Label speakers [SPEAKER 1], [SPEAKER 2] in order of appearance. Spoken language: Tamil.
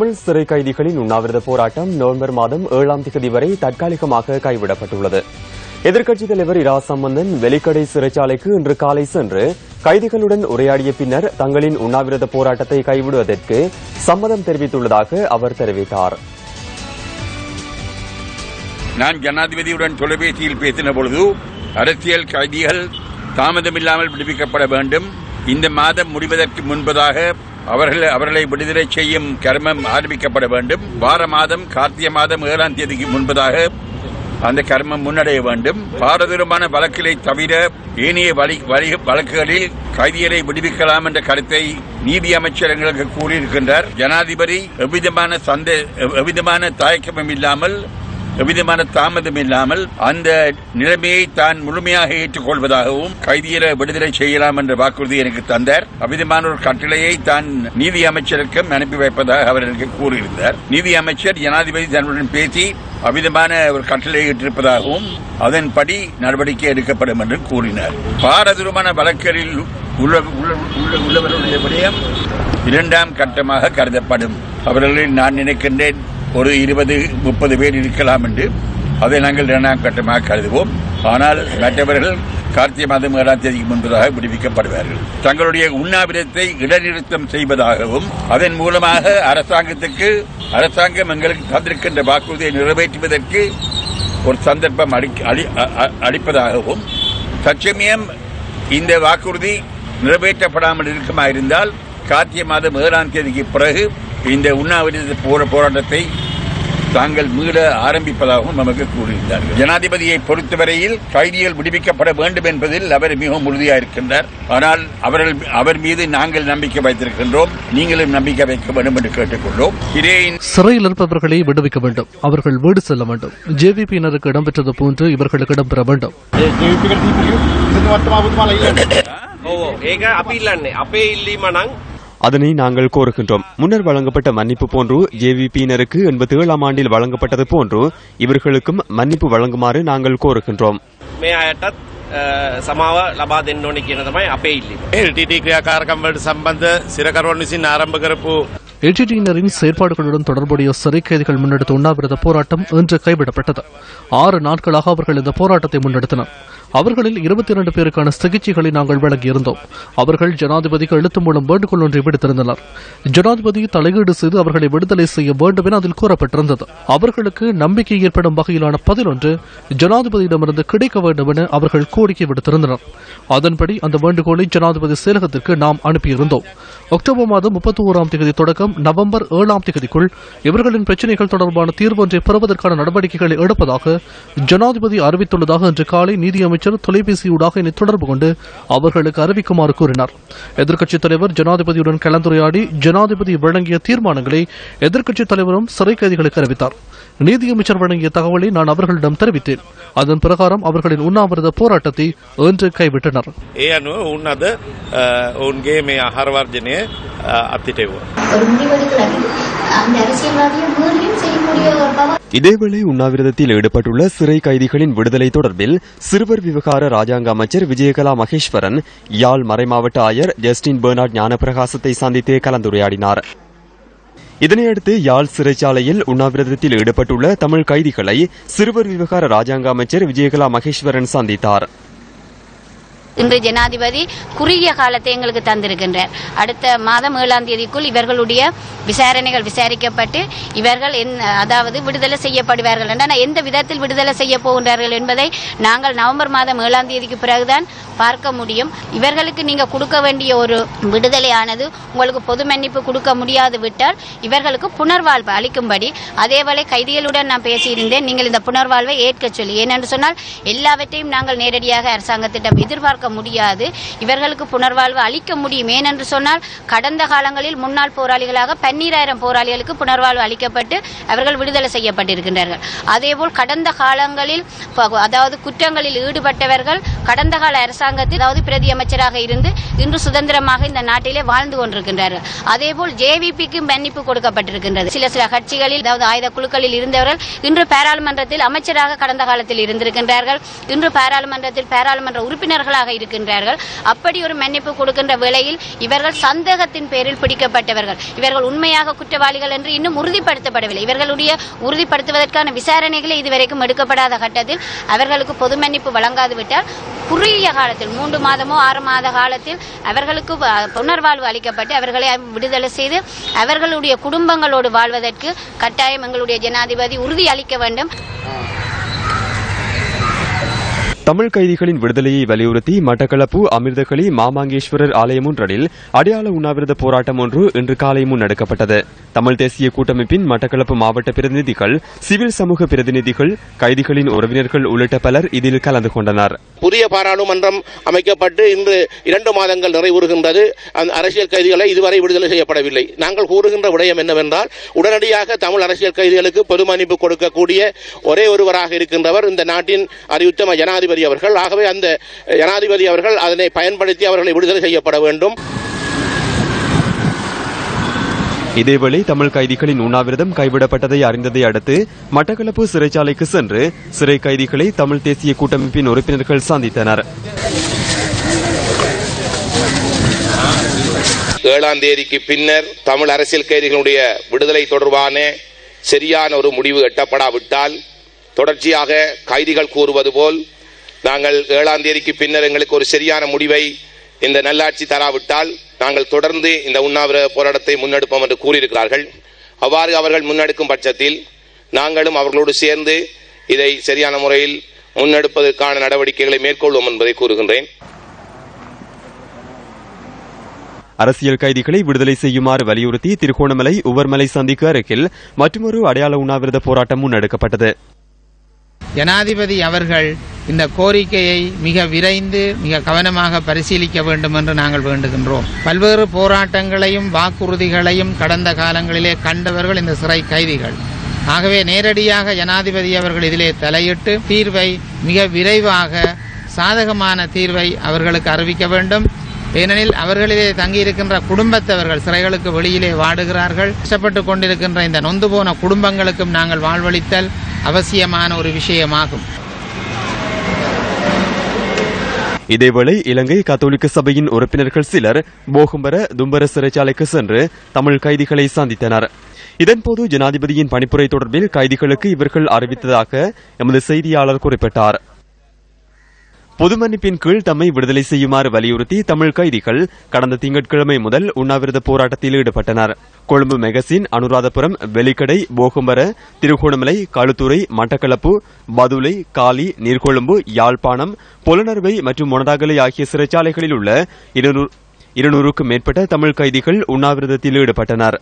[SPEAKER 1] தமிழ் சிறை கைதிகளின் உண்ணாவிரத போராட்டம் நவம்பர் மாதம் ஏழாம் தேதி வரை தற்காலிகமாக கைவிடப்பட்டுள்ளது. எதிர்க்கட்சித் தலைவர் இரா சம்பந்தன் வெலிக்கடை சிறைச்சாலைக்கு இன்று காலை சென்று கைதிகளுடன் உரையாடிய பின்னர் தங்களின் உண்ணாவிரத போராட்டத்தை கைவிடுவதற்கு சம்மதம் தெரிவித்துள்ளதாக அவர் தெரிவித்தார்.
[SPEAKER 2] நான் ஜனாதிபதியுடன் தொலைபேசியில் பேசின பொழுது அரசியல் கைதிகள் தாமதமில்லாமல் விடுவிக்கப்பட வேண்டும். இந்த மாதம் முடிவதற்கு முன்பதாக அவர்கள் அவர்களை விடுதலை செய்யும் கர்மம் ஆரம்பிக்கப்பட வேண்டும். வார மாதம் கார்த்திகை மாதம் ஏழாம் தேதிக்கு முன்பதாக அந்த கர்மம் முன்னடைய வேண்டும். பாரதூரமான வழக்குகளை தவிர ஏனைய வழி- வழக்குகளில் கைதிகளை விடுவிக்கலாம் என்ற கருத்தை நீதி அமைச்சர் எங்களுக்கு கூறியிருக்கின்றார். ஜனாதிபதி எவ்விதமான சந்தே எவ்விதமான தயக்கமும் இல்லாமல் எவ்விதமான தாமதம் இல்லாமல் அந்த நிலைமையை தான் முழுமையாக ஏற்றுக்கொள்வதாகவும் கைதியரை விடுதலை செய்யலாம் என்ற வாக்குறுதி எனக்கு தந்தார். அவ்விதமான ஒரு கட்டளையை தான் நீதி அமைச்சருக்கும் அனுப்பி வைப்பதாக அவர் எனக்கு கூறியிருந்தார். நீதி அமைச்சர் ஜனாதிபதி தன்னுடன் பேசி அவ்விதமான ஒரு கட்டளை இட்டிருப்பதாகவும் அதன்படி நடவடிக்கை எடுக்கப்படும் என்றும் கூறினார். பாரதூரமான வழக்குகளில் உள்ள உள்ளவர்களுடைய விடயம் இரண்டாம் கட்டமாக கருதப்படும். அவர்களில் நான் நினைக்கின்றேன். ஒரு இருபது முப்பது பேர் இருக்கலாம் என்று. அதை நாங்கள் இரண்டாம் கட்டமாக கருதுவோம். ஆனால் மற்றவர்கள் கார்த்திகை மாதம் ஏழாம் தேதிக்கு முன்பதாக விடுவிக்கப்படுவார்கள். தங்களுடைய உண்ணாவிரத்தை இடைநிறுத்தம் செய்வதாகவும் அதன் மூலமாக அரசாங்கத்துக்கு அரசாங்கம் எங்களுக்கு தந்திருக்கின்ற வாக்குறுதியை நிறைவேற்றுவதற்கு ஒரு சந்தர்ப்பம் அ- அ- அளிப்பதாகவும் தற்சமயம் இந்த வாக்குறுதி நிறைவேற்றப்படாமல் இருக்குமா இருந்தால் கார்த்திகை மாதம் ஏழாம் தேதிக்கு பிறகு இந்த உண்ணாவிரத போர போராட்டத்தை தாங்கள் மீள ஆரம்பிப்பதாகவும் நமக்கு கூறியிருந்தார்கள் ஜனாதிபதியை பொறுத்தவரையில் கைதிகள் விடுவிக்கப்பட வேண்டும் என்பதில் அவர் மிகவும் உறுதியாக இருக்கின்றார். ஆனால் அவர்கள் அவர் மீது நாங்கள் நம்பிக்கை வைத்திருக்கின்றோம். நீங்களும் நம்பிக்கை வைக்க வேண்டும் என்று கேட்டுக்கொண்டோம். இதே
[SPEAKER 3] சிறையில் இருப்பவர்களை விடுவிக்க வேண்டும். அவர்கள் வீடு செல்ல வேண்டும். ஜேவிபியினருக்கு இடம்பெற்றது போன்று இவர்களுக்கு இடம்பெற வேண்டும்.
[SPEAKER 4] ஓ ஏக அப்படி இல்லை அப்பே இல்லை மனங்
[SPEAKER 1] அதனை நாங்கள் கோருகின்றோம் முன்னர் வழங்கப்பட்ட மன்னிப்பு போன்று ஜேவிபியினருக்கு எண்பத்தி ஏழாம் ஆண்டில் வழங்கப்பட்டது போன்று இவர்களுக்கும் மன்னிப்பு வழங்குமாறு நாங்கள் கோருகின்றோம்
[SPEAKER 4] මේ අයටත් අ, සමාව ලබා දෙන්න ඕනේ කියන තමයි අපේ ඉල්ලීම.
[SPEAKER 5] එල්ටට ක්‍රියාකාරකම් වලට සම්බන්ධ සිරකරුවන් විසින් ආරම්භ කරපු
[SPEAKER 3] எல்டிடியினரின் செயற்பாடுகளுடன் தொடர்புடைய சிறை கைதிகள் முன்னெடுத்த உண்ணாவிரத போராட்டம் இன்று கைவிடப்பட்டது ஆறு நாட்களாக அவர்கள் இந்த போராட்டத்தை முன்னெடுத்தனர் அவர்களில் இருபத்தி இரண்டு பேருக்கான சிகிச்சைகளை நாங்கள் வழங்கியிருந்தோம். அவர்கள் ஜனாதிபதிக்கு எழுத்து மூலம் வேண்டுகோள் ஒன்றை விடுத்திருந்தனர். ஜனாதிபதி தலையீடு செய்து அவர்களை விடுதலை செய்ய வேண்டும் என அதில் கூறப்பட்டிருந்தது. அவர்களுக்கு நம்பிக்கை ஏற்படும் வகையிலான பதில் ஒன்று ஜனாதிபதியிடமிருந்து கிடைக்க வேண்டும் என அவர்கள் கோரிக்கை விடுத்திருந்தனர். அதன்படி அந்த வேண்டுகோளை ஜனாதிபதி செயலகத்திற்கு நாம் அனுப்பியிருந்தோம். அக்டோபர் மாதம் முப்பத்தி ஓராம் தேதி தொடக்கம் நவம்பர் ஏழாம் தேதிக்குள் இவர்களின் பிரச்சினைகள் தொடர்பான தீர்வு ஒன்றை பெறுவதற்கான நடவடிக்கைகளை எடுப்பதாக ஜனாதிபதி அறிவித்துள்ளதாக இன்று காலை நீதியமைச்சர் தொலைபேசியூடாக என்னை தொடர்பு கொண்டு அவர்களுக்கு அறிவிக்குமாறு கூறினார். எதிர்க்கட்சித் தலைவர் ஜனாதிபதியுடன் கலந்துரையாடி ஜனாதிபதி வழங்கிய தீர்மானங்களை எதிர்க்கட்சித் தலைவரும் சிறை கைதிகளுக்கு அறிவித்தார். நீதியமைச்சர் வழங்கிய தகவலை நான் அவர்களிடம் தெரிவித்தேன். அதன் பிரகாரம் அவர்களின் உண்ணாவிரத போராட்டத்தை இன்று கைவிட்டனர்.
[SPEAKER 5] ඒ
[SPEAKER 1] இதேவேளை உண்ணாவிரதத்தில் ஈடுபட்டுள்ள சிறை கைதிகளின் விடுதலை தொடர்பில் சிறுவர் விவகார ராஜாங்க அமைச்சர் விஜயகலா மகேஸ்வரன் யாழ் மறைமாவட்ட ஆயர் ஜஸ்டின் பெர்னார்ட் ஞானப்பிரகாசத்தை சந்தித்து கலந்துரையாடினார். இதனையடுத்து யாழ் சிறைச்சாலையில் உண்ணாவிரதத்தில் ஈடுபட்டுள்ள தமிழ் கைதிகளை சிறுவர் விவகார ராஜாங்க அமைச்சர் விஜயகலா மகேஸ்வரன் சந்தித்தார்.
[SPEAKER 6] இன்று ஜனாதிபதி குறுகிய காலத்தை எங்களுக்கு தந்திருக்கின்றார். அடுத்த மாதம் ஏழாம் தேதிக்குள் இவர்களுடைய விசாரணைகள் விசாரிக்கப்பட்டு இவர்கள் என்- அதாவது விடுதலை செய்யப்படுவார்கள் என்றால் எந்த விதத்தில் விடுதலை செய்ய போகின்றார்கள் என்பதை நாங்கள் நவம்பர் மாதம் ஏழாம் தேதிக்கு பிறகுதான் பார்க்க முடியும். இவர்களுக்கு நீங்க கொடுக்க வேண்டிய ஒரு விடுதலையானது உங்களுக்கு பொது மன்னிப்பு கொடுக்க முடியாது விட்டால் இவர்களுக்கு புனர்வாழ்வு அளிக்கும்படி. அதேவேளை கைதிகளுடன் நான் பேசியிருந்தேன் நீங்கள் இந்த புனர்வாழ்வை ஏற்க சொல்லி. ஏனென்று சொன்னால் எல்லாவற்றையும் நாங்கள் நேரடியாக அரசாங்கத்திடம் எதிர்பார்க்க முடியாது. இவர்களுக்கு புனர்வாழ்வு அளிக்க முடியும். ஏனென்று சொன்னால் கடந்த காலங்களில் முன்னாள் போராளிகளாக பன்னீராயிரம் போராளிகளுக்கு புனர்வாழ்வு அளிக்கப்பட்டு அவர்கள் விடுதலை செய்யப்பட்டிருக்கின்றார்கள். அதேபோல் கடந்த காலங்களில் அதாவது குற்றங்களில் ஈடுபட்டவர்கள் கடந்த கால அரசாங்கத்தில் அதாவது பிரதி அமைச்சராக இருந்து இன்று சுதந்திரமாக இந்த நாட்டிலே வாழ்ந்து கொண்டிருக்கின்றார்கள். அதேபோல் ஜேவிபிக்கு மன்னிப்பு கொடுக்கப்பட்டிருக்கின்றது. சில சில கட்சிகளில் அதாவது ஆயுத குழுக்களில் இருந்தவர்கள் இன்று பாராளுமன்றத்தில் அமைச்சராக கடந்த காலத்தில் இருந்திருக்கின்றார்கள். இன்று பாராளுமன்றத்தில் பாராளுமன்ற உறுப்பினர்களாக இருக்கின்றார்கள். அப்படி ஒரு மன்னிப்பு கொடுக்கின்ற வேளையில் இவர்கள் சந்தேகத்தின் பேரில் பிடிக்கப்பட்டவர்கள். இவர்கள் உண்மையாக குற்றவாளிகள் என்று இன்னும் உறுதிப்படுத்தப்படவில்லை. இவர்களுடைய உறுதிப்படுத்துவதற்கான விசாரணைகளை இதுவரைக்கும் எடுக்கப்படாத கட்டத்தில் அவர்களுக்கு பொது மன்னிப்பு வழங்காது விட்டால் குறுகிய காலத்தில் மூன்று மாதமோ ஆறு மாத காலத்தில் அவர்களுக்கு புனர்வாழ்வு அளிக்கப்பட்டு அவர்களை விடுதலை செய்து அவர்களுடைய குடும்பங்களோடு வாழ்வதற்கு கட்டாயம் எங்களுடைய ஜனாதிபதி உறுதி அளிக்க வேண்டும்.
[SPEAKER 1] தமிழ் கைதிகளின் விடுதலையை வலியுறுத்தி மட்டக்களப்பு அமிர்தகளி மாமாங்கேஸ்வரர் ஆலயம் ஒன்றலில் அடையாள உண்ணாவிரத போராட்டம் ஒன்று இன்று காலை முன்னெடுக்கப்பட்டது தமிழ் தேசிய கூட்டமைப்பின் மட்டக்களப்பு மாவட்ட பிரதிநிதிகள் சிவில் சமூக பிரதிநிதிகள் கைதிகளின் உறவினர்கள் உள்ளிட்ட பலர் இதில் கலந்து கொண்டனர்.
[SPEAKER 7] புதிய பாராளுமன்றம் அமைக்கப்பட்டு இன்று இரண்டு மாதங்கள் நிறைவுறுகின்றது. அந்த அரசியல் கைதிகளை இதுவரை விடுதலை செய்யப்படவில்லை. நாங்கள் கூறுகின்ற விடயம் என்னவென்றால் உடனடியாக தமிழ் அரசியல் கைதிகளுக்கு பொது மன்னிப்பு கொடுக்கக்கூடிய ஒரே ஒருவராக இருக்கின்றவர் இந்த நாட்டின் அறிவுத்தம ஜனாதிபதி அவர்கள் ஆகவே அந்த ஜனாதிபதி அவர்கள் அதனை பயன்படுத்தி அவர்களை விடுதலை செய்யப்பட வேண்டும்.
[SPEAKER 1] இதேவேளை தமிழ் கைதிகளின் உண்ணாவிரதம் கைவிடப்பட்டதை அறிந்ததை அடுத்து மட்டக்களப்பு சிறைச்சாலைக்கு சென்று சிறை கைதிகளை தமிழ் தேசிய கூட்டமைப்பின் உறுப்பினர்கள் சந்தித்தனர்.
[SPEAKER 7] ஏழாம் தேதிக்கு பின்னர் தமிழ் அரசியல் கைதிகளுடைய விடுதலை தொடர்பான சரியான ஒரு முடிவு எட்டப்படாவிட்டால் தொடர்ச்சியாக கைதிகள் கூறுவது போல் நாங்கள் ஏழாம் தேதிக்கு பின்னர் எங்களுக்கு ஒரு சரியான முடிவை இந்த நல்லாட்சி தராவிட்டால் நாங்கள் தொடர்ந்து இந்த உண்ணாவிரத போராட்டத்தை முன்னெடுப்போம் என்று கூறியிருக்கிறார்கள். அவ்வாறு அவர்கள் முன்னெடுக்கும் பட்சத்தில் நாங்களும் அவர்களோடு சேர்ந்து இதை சரியான முறையில் முன்னெடுப்பதற்கான நடவடிக்கைகளை மேற்கொள்வோம் என்பதை கூறுகின்றேன்.
[SPEAKER 1] அரசியல் கைதிகளை விடுதலை செய்யுமாறு வலியுறுத்தி திருகோணமலை உவர்மலை சந்திக்கு அருகில் மற்றொரு அடையாள உண்ணாவிரத போராட்டம் முன்னெடுக்கப்பட்டது.
[SPEAKER 8] ஜனாதிபதி அவர்கள் இந்த கோரிக்கையை மிக விரைந்து மிக கவனமாக பரிசீலிக்க வேண்டும் என்று நாங்கள் வேண்டுகின்றோம். பல்வேறு போராட்டங்களையும் வாக்குறுதிகளையும் கடந்த காலங்களிலே கண்டவர்கள் இந்த சிறை கைதிகள். ஆகவே நேரடியாக ஜனாதிபதி அவர்கள் இதிலே தலையிட்டு தீர்வை மிக விரைவாக சாதகமான தீர்வை அவர்களுக்கு அறிவிக்க வேண்டும். ஏனெனில் அவர்களிலே தங்கியிருக்கின்ற குடும்பத்தவர்கள் சிறைகளுக்கு வெளியிலே வாடுகிறார்கள். கஷ்டப்பட்டு கொண்டிருக்கின்ற இந்த நொந்து போன குடும்பங்களுக்கும் நாங்கள் வாழ்வளித்தல் அவசியமான ஒரு விஷயமாகும்.
[SPEAKER 1] இதேவேளை இலங்கை கத்தோலிக்க சபையின் உறுப்பினர்கள் சிலர் போகும்பர தும்பர சிறைச்சாலைக்கு சென்று தமிழ் கைதிகளை சந்தித்தனர். இதன்போது ஜனாதிபதியின் பணிப்புரை தொடர்பில் கைதிகளுக்கு இவர்கள் அறிவித்ததாக எமது செய்தியாளர் குறிப்பிட்டார். பொது மன்னிப்பின் கீழ் தம்மை விடுதலை செய்யுமாறு வலியுறுத்தி தமிழ் கைதிகள் கடந்த திங்கட்கிழமை முதல் உண்ணாவிரத போராட்டத்தில் ஈடுபட்டனர். கொழும்பு மெகசின் அனுராதபுரம் வெலிக்கடை போகும்பர திருகோணமலை களுத்துறை மட்டக்களப்பு பதுளை காலி நீர்கொழும்பு யாழ்ப்பாணம் புலனறுவை மற்றும் மொனதாகலை ஆகிய சிறைச்சாலைகளில் உள்ள இருநூறுக்கும் மேற்பட்ட தமிழ் கைதிகள் உண்ணாவிரதத்தில் ஈடுபட்டனர்.